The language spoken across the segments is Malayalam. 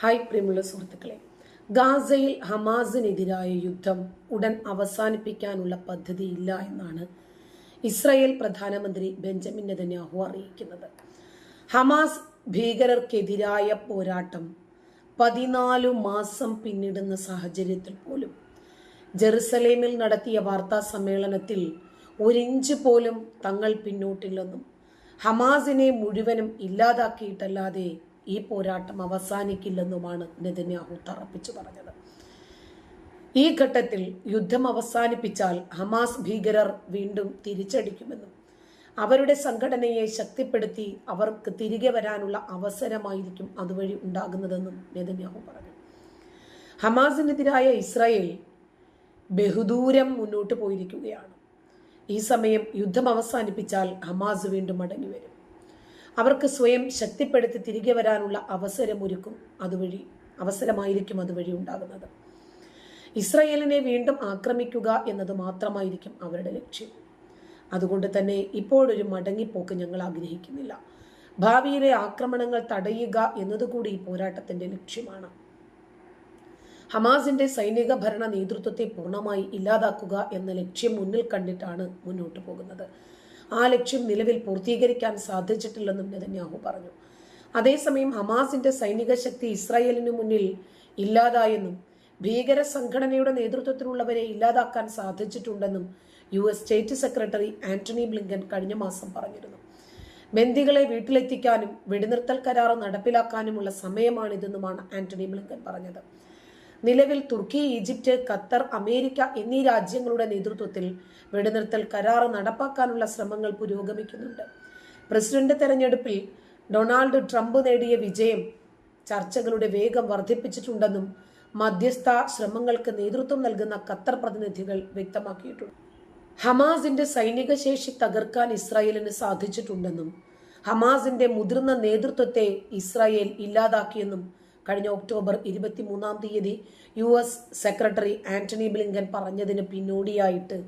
ഹായ് പ്രിയമുള്ള സുഹൃത്തുക്കളെ. ഗാസയിൽ ഹമാസിനെതിരായ യുദ്ധം ഉടൻ അവസാനിപ്പിക്കാനുള്ള പദ്ധതിയില്ല എന്നാണ് ഇസ്രായേൽ പ്രധാനമന്ത്രി ബെഞ്ചമിൻ നെതന്യാഹു അറിയിക്കുന്നത്. ഹമാസ് ഭീകരർക്കെതിരായ പോരാട്ടം പതിനാലു മാസം പിന്നിടുന്ന സാഹചര്യത്തിൽ പോലും ജെറുസലേമിൽ നടത്തിയ വാർത്താ സമ്മേളനത്തിൽ ഒരിഞ്ച് പോലും തങ്ങൾ പിന്നോട്ടില്ലെന്നും ഹമാസിനെ മുഴുവനും ഇല്ലാതാക്കിയിട്ടല്ലാതെ ഈ പോരാട്ടം അവസാനിക്കില്ലെന്നുമാണ് നെതന്യാഹു തറപ്പിച്ചു പറഞ്ഞത്. ഈ ഘട്ടത്തിൽ യുദ്ധം അവസാനിപ്പിച്ചാൽ ഹമാസ് ഭീകരർ വീണ്ടും തിരിച്ചടിക്കുമെന്നും അവരുടെ സംഘടനയെ ശക്തിപ്പെടുത്തി അവർക്ക് തിരികെ വരാനുള്ള അവസരമായിരിക്കും അതുവഴി ഉണ്ടാകുന്നതെന്നും നെതന്യാഹു പറഞ്ഞു. ഹമാസിനെതിരായ ഇസ്രായേൽ ബഹുദൂരം മുന്നോട്ട് പോയിരിക്കുകയാണ്. ഈ സമയം യുദ്ധം അവസാനിപ്പിച്ചാൽ ഹമാസ് വീണ്ടും മടങ്ങി വരും അവർക്ക് സ്വയം ശക്തിപ്പെടുത്തി തിരികെ വരാനുള്ള അവസരമൊരുക്കും അതുവഴി അവസരമായിരിക്കും അതുവഴി ഉണ്ടാകുന്നത്. ഇസ്രയേലിനെ വീണ്ടും ആക്രമിക്കുക എന്നത് മാത്രമായിരിക്കും അവരുടെ ലക്ഷ്യം. അതുകൊണ്ട് തന്നെ ഇപ്പോഴൊരു മടങ്ങിപ്പോക്ക് ഞങ്ങൾ ആഗ്രഹിക്കുന്നില്ല. ഭാവിയിലെ ആക്രമണങ്ങൾ തടയുക എന്നതുകൂടി ഈ പോരാട്ടത്തിന്റെ ലക്ഷ്യമാണ്. ഹമാസിന്റെ സൈനിക ഭരണ നേതൃത്വത്തെ പൂർണമായി ഇല്ലാതാക്കുക എന്ന ലക്ഷ്യം മുന്നിൽ കണ്ടിട്ടാണ് മുന്നോട്ട് പോകുന്നത്. ആ ലക്ഷ്യം നിലവിൽ പൂർത്തീകരിക്കാൻ സാധിച്ചിട്ടില്ലെന്നും നെതന്യാഹു പറഞ്ഞു. അതേസമയം ഹമാസിന്റെ സൈനിക ശക്തി ഇസ്രായേലിന് മുന്നിൽ ഇല്ലാതായെന്നും ഭീകര സംഘടനയുടെ നേതൃത്വത്തിലുള്ളവരെ ഇല്ലാതാക്കാൻ സാധിച്ചിട്ടുണ്ടെന്നും U S state secretary Antony Blinken കഴിഞ്ഞ മാസം പറഞ്ഞിരുന്നു. ബന്ദികളെ വീട്ടിലെത്തിക്കാനും വെടിനിർത്തൽ കരാർ നടപ്പിലാക്കാനുമുള്ള സമയമാണിതെന്നുമാണ് ആന്റണി ബ്ലിങ്കൻ പറഞ്ഞത്. നിലവിൽ തുർക്കി ഈജിപ്റ്റ് ഖത്തർ അമേരിക്ക എന്നീ രാജ്യങ്ങളുടെ നേതൃത്വത്തിൽ വെടിനിർത്തൽ കരാർ നടപ്പാക്കാനുള്ള ശ്രമങ്ങൾ പുരോഗമിക്കുന്നുണ്ട്. പ്രസിഡന്റ് തെരഞ്ഞെടുപ്പിൽ ഡൊണാൾഡ് ട്രംപ് നേടിയ വിജയം ചർച്ചകളുടെ വേഗം വർദ്ധിപ്പിച്ചിട്ടുണ്ടെന്നും മധ്യസ്ഥ ശ്രമങ്ങൾക്ക് നേതൃത്വം നൽകുന്ന ഖത്തർ പ്രതിനിധികൾ വ്യക്തമാക്കിയിട്ടുണ്ട്. ഹമാസിന്റെ സൈനിക ശേഷി തകർക്കാൻ ഇസ്രായേലിന് സാധിച്ചിട്ടുണ്ടെന്നും ഹമാസിന്റെ മുതിർന്ന നേതൃത്വത്തെ ഇസ്രായേൽ ഇല്ലാതാക്കിയെന്നും കഴിഞ്ഞ ഒക്ടോബർ ഇരുപത്തിമൂന്നാം തീയതി U S secretary Antony Blinken പറഞ്ഞതിന് പിന്നോടിയായിട്ട്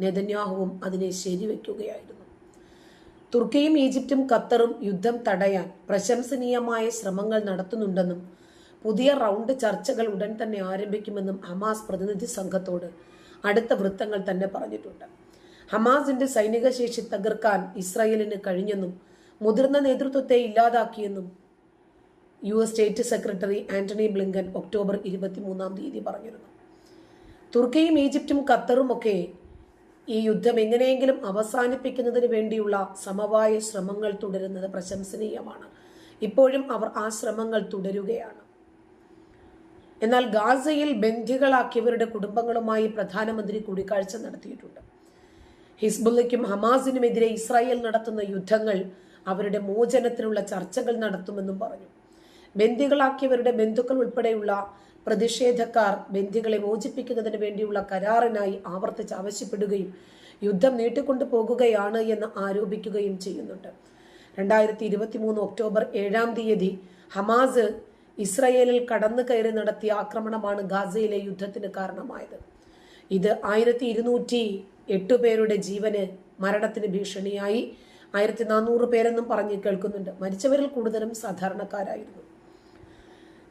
നെതന്യാഹുവും അതിനെ ശരിവെക്കുകയായിരുന്നു. തുർക്കിയും ഈജിപ്തും ഖത്തറും യുദ്ധം തടയാൻ പ്രശംസനീയമായ ശ്രമങ്ങൾ നടത്തുന്നുണ്ടെന്നും പുതിയ റൗണ്ട് ചർച്ചകൾ ഉടൻ തന്നെ ആരംഭിക്കുമെന്നും ഹമാസ് പ്രതിനിധി സംഘത്തോട് അടുത്ത വൃത്തങ്ങൾ തന്നെ പറഞ്ഞിട്ടുണ്ട്. ഹമാസിന്റെ സൈനിക ശേഷി തകർക്കാൻ ഇസ്രായേലിന് കഴിഞ്ഞെന്നും മുതിർന്ന നേതൃത്വത്തെ ഇല്ലാതാക്കിയെന്നും U S state secretary Antony Blinken October ഇരുപത്തിമൂന്നാം തീയതി പറഞ്ഞിരുന്നു. തുർക്കിയും ഈജിപ്തും ഖത്തറും ഒക്കെ ഈ യുദ്ധം എങ്ങനെയെങ്കിലും അവസാനിപ്പിക്കുന്നതിന് വേണ്ടിയുള്ള സമവായ ശ്രമങ്ങൾ തുടരുന്നത് പ്രശംസനീയമാണ്. ഇപ്പോഴും അവർ ആ ശ്രമങ്ങൾ തുടരുകയാണ്. എന്നാൽ ഗാസയിൽ ബന്ധികളാക്കിയവരുടെ കുടുംബങ്ങളുമായി പ്രധാനമന്ത്രി കൂടിക്കാഴ്ച നടത്തിയിട്ടുണ്ട്. ഹിസ്ബുല്ലയ്ക്കും ഹമാസിനുമെതിരെ ഇസ്രായേൽ നടത്തുന്ന യുദ്ധങ്ങൾ അവരുടെ മോചനത്തിനുള്ള ചർച്ചകൾ നടത്തുമെന്നും പറഞ്ഞു. ബന്ദികളാക്കിയവരുടെ ബന്ധുക്കൾ ഉൾപ്പെടെയുള്ള പ്രതിഷേധക്കാർ ബന്ദികളെ മോചിപ്പിക്കുന്നതിന് വേണ്ടിയുള്ള കരാറിനായി ആവർത്തിച്ച് ആവശ്യപ്പെടുകയും യുദ്ധം നീട്ടിക്കൊണ്ടു പോകുകയാണ് എന്ന് ആരോപിക്കുകയും ചെയ്യുന്നുണ്ട്. രണ്ടായിരത്തി ഇരുപത്തി മൂന്ന് ഒക്ടോബർ ഏഴാം തീയതി ഹമാസ് ഇസ്രയേലിൽ കടന്നു കയറി നടത്തിയ ആക്രമണമാണ് ഗാസയിലെ യുദ്ധത്തിന് കാരണമായത്. ഇത് ആയിരത്തി ഇരുന്നൂറ്റി എട്ട് പേരുടെ ജീവന് മരണത്തിന് ഭീഷണിയായി. ആയിരത്തി നാനൂറ് പേരെന്നും പറഞ്ഞ് കേൾക്കുന്നുണ്ട്. മരിച്ചവരിൽ കൂടുതലും സാധാരണക്കാരായിരുന്നു.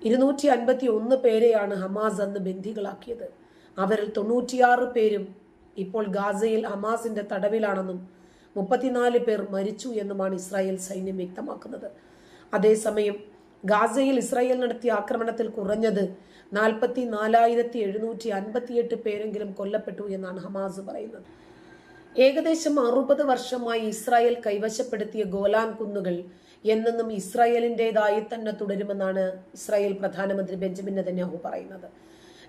ഇരുന്നൂറ്റി അൻപത്തി ഒന്ന് പേരെയാണ് ഹമാസ് അന്ന് ബന്ദികളാക്കിയത്. അവരിൽ തൊണ്ണൂറ്റിയാറ് പേരും ഇപ്പോൾ ഗാസയിൽ ഹമാസിന്റെ തടവിലാണെന്നും മുപ്പത്തിനാല് പേർ മരിച്ചു എന്നുമാണ് ഇസ്രായേൽ സൈന്യം വ്യക്തമാക്കുന്നത്. അതേസമയം ഗാസയിൽ ഇസ്രായേൽ നടത്തിയ ആക്രമണത്തിൽ കുറഞ്ഞത് നാൽപ്പത്തി നാലായിരത്തി എഴുന്നൂറ്റി അൻപത്തിയെട്ട് പേരെങ്കിലും കൊല്ലപ്പെട്ടു എന്നാണ് ഹമാസ് പറയുന്നത്. ഏകദേശം അറുപത് വർഷമായി ഇസ്രായേൽ കൈവശപ്പെടുത്തിയ ഗോലാൻ കുന്നുകൾ എന്നെന്നും ഇസ്രായേലിന്റെതായി തന്നെ തുടരുമെന്നാണ് ഇസ്രായേൽ പ്രധാനമന്ത്രി ബെഞ്ചമിൻ നെതന്യാഹു പറയുന്നത്.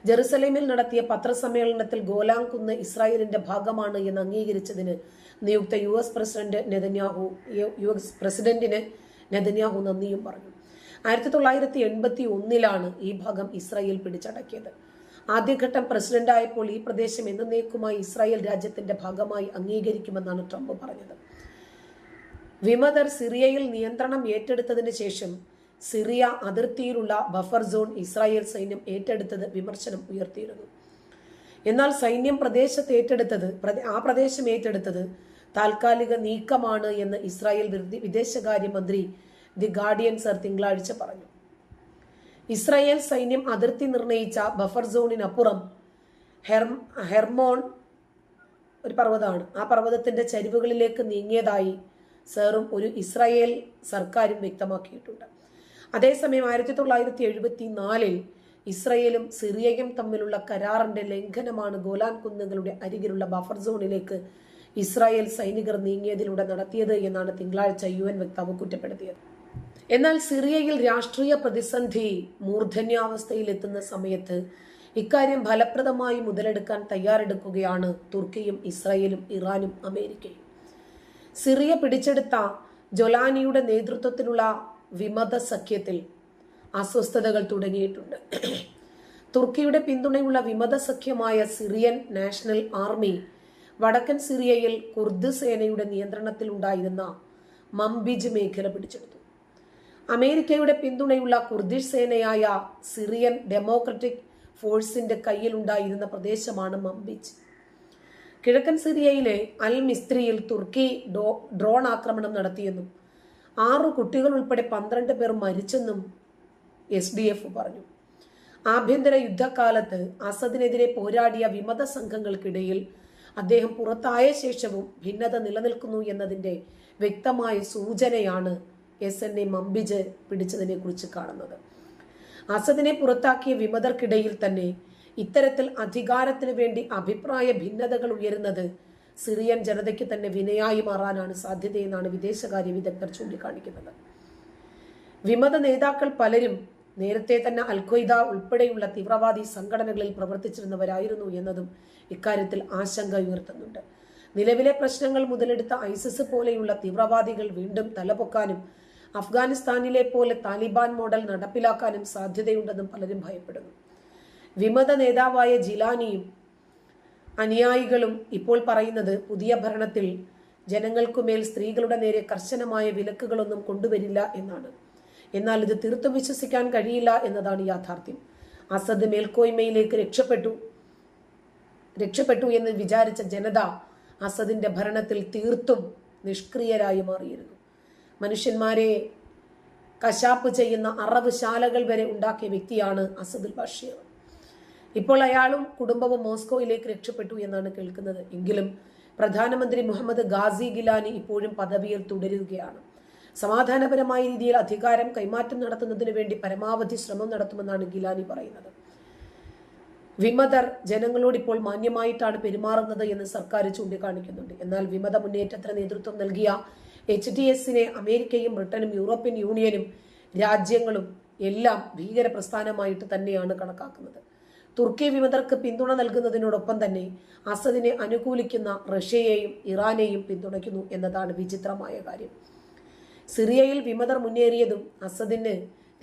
ജെറുസലേമിൽ നടത്തിയ പത്രസമ്മേളനത്തിൽ ഗോലാൻ കുന്ന് ഇസ്രായേലിന്റെ ഭാഗമാണ് എന്ന് അംഗീകരിച്ചതിന് നിയുക്ത U S president Netanyahu U S പ്രസിഡന്റിന് നെതന്യാഹു നന്ദിയും പറഞ്ഞു. ആയിരത്തി തൊള്ളായിരത്തി എൺപത്തി ഒന്നിലാണ് ഈ ഭാഗം ഇസ്രായേൽ പിടിച്ചടക്കിയത്. ആദ്യഘട്ടം പ്രസിഡന്റായപ്പോൾ ഈ പ്രദേശം എന്നേക്കുമായി ഇസ്രായേൽ രാജ്യത്തിന്റെ ഭാഗമായി അംഗീകരിക്കുമെന്നാണ് ട്രംപ് പറഞ്ഞത്. വിമതർ സിറിയയിൽ നിയന്ത്രണം ഏറ്റെടുത്തതിന് ശേഷം സിറിയ അതിർത്തിയിലുള്ള ബഫർ സോൺ ഇസ്രായേൽ സൈന്യം ഏറ്റെടുത്തത് വിമർശനം ഉയർത്തിയിരുന്നു. എന്നാൽ സൈന്യം പ്രദേശത്ത് ഏറ്റെടുത്തത് ആ പ്രദേശം ഏറ്റെടുത്തത് താൽക്കാലിക നീക്കമാണ് എന്ന് ഇസ്രായേൽ വിദേശകാര്യമന്ത്രി ദി ഗാർഡിയൻ സർ തിങ്കളാഴ്ച പറഞ്ഞു. ഇസ്രായേൽ സൈന്യം അതിർത്തി നിർണയിച്ച ബഫർ സോണിനപ്പുറം ഹെർ ഹെർമോൺ ഒരു പർവതമാണ്. ആ പർവതത്തിന്റെ ചരിവുകളിലേക്ക് നീങ്ങിയതായി സേറും ഒരു ഇസ്രായേൽ സർക്കാരും വ്യക്തമാക്കിയിട്ടുണ്ട്. അതേസമയം ആയിരത്തി തൊള്ളായിരത്തി എഴുപത്തി നാലിൽ ഇസ്രയേലും സിറിയയും തമ്മിലുള്ള കരാറിന്റെ ലംഘനമാണ് ഗോലാൻ കുന്നുകളുടെ അരികിലുള്ള ബഫർ സോണിലേക്ക് ഇസ്രായേൽ സൈനികർ നീങ്ങിയതിലൂടെ നടത്തിയത് എന്നാണ് തിങ്കളാഴ്ച യു എൻ വക്താവ് കുറ്റപ്പെടുത്തിയത്. എന്നാൽ സിറിയയിൽ രാഷ്ട്രീയ പ്രതിസന്ധി മൂർധന്യാവസ്ഥയിലെത്തുന്ന സമയത്ത് ഇക്കാര്യം ഫലപ്രദമായി മുതലെടുക്കാൻ തയ്യാറെടുക്കുകയാണ് തുർക്കിയും ഇസ്രായേലും ഇറാനും അമേരിക്കയും. സിറിയ പിടിച്ചെടുത്ത ജൊലാനിയുടെ നേതൃത്വത്തിലുള്ള വിമത സഖ്യത്തിൽ അസ്വസ്ഥതകൾ തുടങ്ങിയിട്ടുണ്ട്. തുർക്കിയുടെ പിന്തുണയുള്ള വിമത സഖ്യമായ സിറിയൻ നാഷണൽ ആർമി വടക്കൻ സിറിയയിൽ കുർദ് സേനയുടെ നിയന്ത്രണത്തിലുണ്ടായിരുന്ന മംബിജ് മേഖല പിടിച്ചെടുത്തു. അമേരിക്കയുടെ പിന്തുണയുള്ള കുർദിഷ് സേനയായ സിറിയൻ ഡെമോക്രറ്റിക് ഫോഴ്സിന്റെ കയ്യിലുണ്ടായിരുന്ന പ്രദേശമാണ് മംബിജ്. കിഴക്കൻ സിറിയയിലെ അൽ മിസ്ത്രിയിൽ തുർക്കി ഡ്രോൺ ആക്രമണം നടത്തിയെന്നും ആറു കുട്ടികൾ ഉൾപ്പെടെ പന്ത്രണ്ട് പേർ മരിച്ചെന്നും എസ് ഡി എഫ് പറഞ്ഞു. ആഭ്യന്തര യുദ്ധകാലത്ത് അസദിനെതിരെ പോരാടിയ വിമത സംഘങ്ങൾക്കിടയിൽ അദ്ദേഹം പുറത്തായ ശേഷവും ഭിന്നത നിലനിൽക്കുന്നു എന്നതിന്റെ വ്യക്തമായ സൂചനയാണ് എസ് എൻ എ മമ്പിജ് പിടിച്ചതിനെ കുറിച്ച് കാണുന്നത്. അസദിനെ പുറത്താക്കിയ വിമതർക്കിടയിൽ തന്നെ ഇത്തരത്തിൽ അധികാരത്തിന് വേണ്ടി അഭിപ്രായ ഭിന്നതകൾ ഉയരുന്നത് സിറിയൻ ജനതയ്ക്ക് തന്നെ വിനയായി മാറാനാണ് സാധ്യതയെന്നാണ് വിദേശകാര്യ വിദഗ്ധർ ചൂണ്ടിക്കാണിക്കുന്നത്. വിമത നേതാക്കൾ പലരും നേരത്തെ തന്നെ അൽഖയ്ദ ഉൾപ്പെടെയുള്ള തീവ്രവാദി സംഘടനകളിൽ പ്രവർത്തിച്ചിരുന്നവരായിരുന്നു എന്നതും ഇക്കാര്യത്തിൽ ആശങ്ക ഉയർത്തുന്നുണ്ട്. നിലവിലെ പ്രശ്നങ്ങൾ മുതലെടുത്ത ഐസിസ് പോലെയുള്ള തീവ്രവാദികൾ വീണ്ടും തലപൊക്കാനും അഫ്ഗാനിസ്ഥാനിലെ പോലെ താലിബാൻ മോഡൽ നടപ്പിലാക്കാനും സാധ്യതയുണ്ടെന്നും പലരും ഭയപ്പെടുന്നു. വിമത നേതാവായ ജിലാനിയും അനുയായികളും ഇപ്പോൾ പറയുന്നത് പുതിയ ഭരണത്തിൽ ജനങ്ങൾക്കുമേൽ സ്ത്രീകളുടെ നേരെ കർശനമായ വിലക്കുകളൊന്നും കൊണ്ടുവരില്ല എന്നാണ്. എന്നാൽ ഇത് തീർത്തും വിശ്വസിക്കാൻ കഴിയില്ല എന്നതാണ് യാഥാർത്ഥ്യം. അസദ് മേൽക്കോയ്മയിലേക്ക് രക്ഷപ്പെട്ടു. രക്ഷപ്പെട്ടു എന്ന് വിചാരിച്ച ജനത അസദിന്റെ ഭരണത്തിൽ തീർത്തും നിഷ്ക്രിയരായി മാറിയിരുന്നു. മനുഷ്യന്മാരെ കശാപ്പ് ചെയ്യുന്ന അറവ് ശാലകൾ വരെ ഉണ്ടാക്കിയ വ്യക്തിയാണ് അസദുൽ ബഷീർ. ഇപ്പോൾ അയാളും കുടുംബവും മോസ്കോയിലേക്ക് രക്ഷപ്പെട്ടു എന്നാണ് കേൾക്കുന്നത്. എങ്കിലും പ്രധാനമന്ത്രി മുഹമ്മദ് ഗാസി ഗിലാനി ഇപ്പോഴും പദവിയിൽ തുടരുകയാണ്. സമാധാനപരമായ രീതിയിൽ അധികാരം കൈമാറ്റം നടത്തുന്നതിന് വേണ്ടി പരമാവധി ശ്രമം നടത്തുമെന്നാണ് ഗിലാനി പറയുന്നത്. വിമതർ ജനങ്ങളോട് ഇപ്പോൾ മാന്യമായിട്ടാണ് പെരുമാറുന്നത് എന്ന് സർക്കാർ ചൂണ്ടിക്കാണിക്കുന്നുണ്ട്. എന്നാൽ വിമത മുന്നേറ്റത്തിന് നേതൃത്വം നൽകിയ എച്ച് ഡി എസിനെ അമേരിക്കയും ബ്രിട്ടനും യൂറോപ്യൻ യൂണിയനും രാജ്യങ്ങളും എല്ലാം ഭീകര പ്രസ്ഥാനമായിട്ട് തന്നെയാണ് കണക്കാക്കുന്നത്. തുർക്കി വിമതർക്ക് പിന്തുണ നൽകുന്നതിനോടൊപ്പം തന്നെ അസദിനെ അനുകൂലിക്കുന്ന റഷ്യയെയും ഇറാനെയും പിന്തുണയ്ക്കുന്നു എന്നതാണ് വിചിത്രമായ കാര്യം. സിറിയയിൽ വിമതർ മുന്നേറിയതും അസദിന്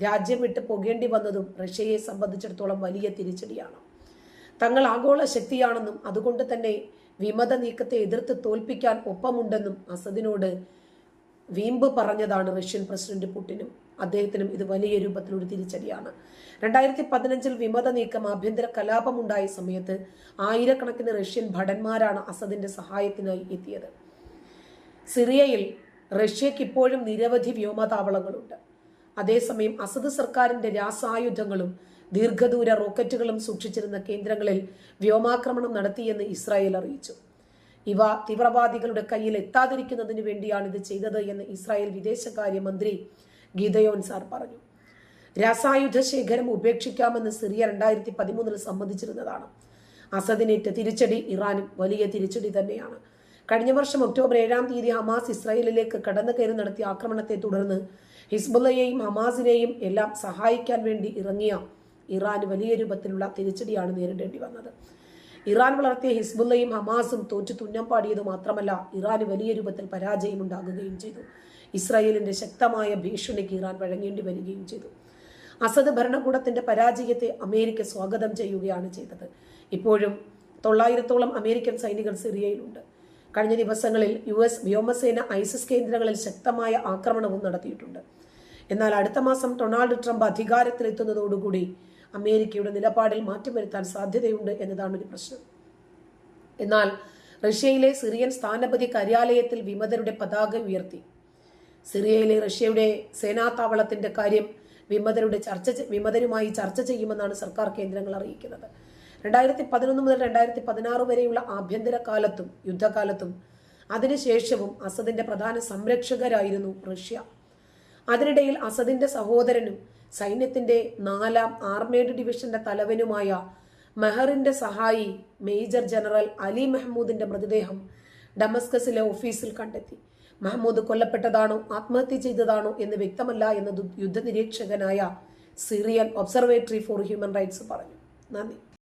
രാജ്യം വിട്ട് പോകേണ്ടി വന്നതും റഷ്യയെ സംബന്ധിച്ചിടത്തോളം വലിയ തിരിച്ചടിയാണ്. തങ്ങൾ ആഗോള ശക്തിയാണെന്നും അതുകൊണ്ട് തന്നെ വിമത നീക്കത്തെ എതിർത്ത് തോൽപ്പിക്കാൻ ഒപ്പമുണ്ടെന്നും അസദിനോട് വീമ്പ് പറഞ്ഞതാണ് റഷ്യൻ പ്രസിഡന്റ് പുടിനും അദ്ദേഹത്തിനും ഇത് വലിയ രൂപത്തിലൊരു തിരിച്ചടിയാണ്. രണ്ടായിരത്തി പതിനഞ്ചിൽ വിമത നീക്കം ആഭ്യന്തര കലാപമുണ്ടായ സമയത്ത് ആയിരക്കണക്കിന് റഷ്യൻ ഭടന്മാരാണ് അസദിന്റെ സഹായത്തിനായി എത്തിയത്. സിറിയയിൽ റഷ്യക്ക് ഇപ്പോഴും നിരവധി വ്യോമതാവളങ്ങളുണ്ട്. അതേസമയം അസദ് സർക്കാരിന്റെ രാസായുധങ്ങളും ദീർഘദൂര റോക്കറ്റുകളും സൂക്ഷിച്ചിരുന്ന കേന്ദ്രങ്ങളിൽ വ്യോമാക്രമണം നടത്തിയെന്ന് ഇസ്രായേൽ അറിയിച്ചു. ഇവ തീവ്രവാദികളുടെ കയ്യിൽ എത്താതിരിക്കുന്നതിന് വേണ്ടിയാണ് ഇത് ചെയ്തത് എന്ന് ഇസ്രായേൽ വിദേശകാര്യമന്ത്രി ഗീതയോൻ സാർ പറഞ്ഞു. രാസായുധ ശേഖരം ഉപേക്ഷിക്കാമെന്ന് സിറിയ രണ്ടായിരത്തി പതിമൂന്നിൽ സമ്മതിച്ചിരുന്നതാണ്. അസദിനേറ്റ തിരിച്ചടി ഇറാനും വലിയ തിരിച്ചടി തന്നെയാണ്. കഴിഞ്ഞ വർഷം ഒക്ടോബർ ഏഴാം തീയതി ഹമാസ് ഇസ്രായേലിലേക്ക് കടന്നു കയറി നടത്തിയ ആക്രമണത്തെ തുടർന്ന് ഹിസ്ബുള്ളയെയും ഹമാസിനെയും എല്ലാം സഹായിക്കാൻ വേണ്ടി ഇറങ്ങിയ ഇറാൻ വലിയ രൂപത്തിലുള്ള തിരിച്ചടിയാണ് നേരിടേണ്ടി വന്നത്. ഇറാൻ വളർത്തിയ ഹിസ്ബുള്ളയും ഹമാസും തോറ്റു തുന്നം പാടിയത് മാത്രമല്ല ഇറാന് വലിയ രൂപത്തിൽ പരാജയം ഉണ്ടാകുകയും ചെയ്തു. ഇസ്രായേലിന്റെ ശക്തമായ ഭീഷണിക്ക് ഇറാൻ വഴങ്ങേണ്ടി വരികയും ചെയ്തു. അസദ് ഭരണകൂടത്തിന്റെ പരാജയത്തെ അമേരിക്ക സ്വാഗതം ചെയ്യുകയാണ് ചെയ്തത്. ഇപ്പോഴും തൊള്ളായിരത്തോളം അമേരിക്കൻ സൈനികർ സിറിയയിലുണ്ട്. കഴിഞ്ഞ ദിവസങ്ങളിൽ യു എസ് വ്യോമസേന ഐസിസ് കേന്ദ്രങ്ങളിൽ ശക്തമായ ആക്രമണവും നടത്തിയിട്ടുണ്ട്. എന്നാൽ അടുത്ത മാസം ഡൊണാൾഡ് ട്രംപ് അധികാരത്തിലെത്തുന്നതോടുകൂടി അമേരിക്കയുടെ നിലപാടിൽ മാറ്റം വരുത്താൻ സാധ്യതയുണ്ട് എന്നതാണ് ഒരു പ്രശ്നം. എന്നാൽ റഷ്യയിലെ സിറിയൻ സ്ഥാനപതി കാര്യാലയത്തിൽ വിമതരുടെ പതാക ഉയർത്തി. സിറിയയിലെ റഷ്യയുടെ സേനാതാവളത്തിന്റെ കാര്യം വിമതരുടെ ചർച്ച വിമതരുമായി ചർച്ച ചെയ്യുമെന്നാണ് സർക്കാർ കേന്ദ്രങ്ങൾ അറിയിക്കുന്നത്. രണ്ടായിരത്തി പതിനൊന്ന് മുതൽ രണ്ടായിരത്തി പതിനാറ് വരെയുള്ള ആഭ്യന്തര കാലത്തും യുദ്ധകാലത്തും അതിനുശേഷവും അസദിന്റെ പ്രധാന സംരക്ഷകരായിരുന്നു റഷ്യ. അതിനിടയിൽ അസദിന്റെ സഹോദരനും സൈന്യത്തിന്റെ നാലാം ആർമേഡ് ഡിവിഷന്റെ തലവനുമായ മെഹറിന്റെ സഹായി മേജർ ജനറൽ അലി മെഹമ്മൂദിന്റെ മൃതദേഹം ഡമസ്കസിലെ ഓഫീസിൽ കണ്ടെത്തി. മഹമ്മൂദ് കൊല്ലപ്പെട്ടതാണോ? ആത്മഹത്യ ചെയ്തതാണോ? എന്ന് വ്യക്തമല്ല എന്ന് യുദ്ധനിരീക്ഷകനായ Syrian observatory for human rights പറഞ്ഞു. നന്ദി.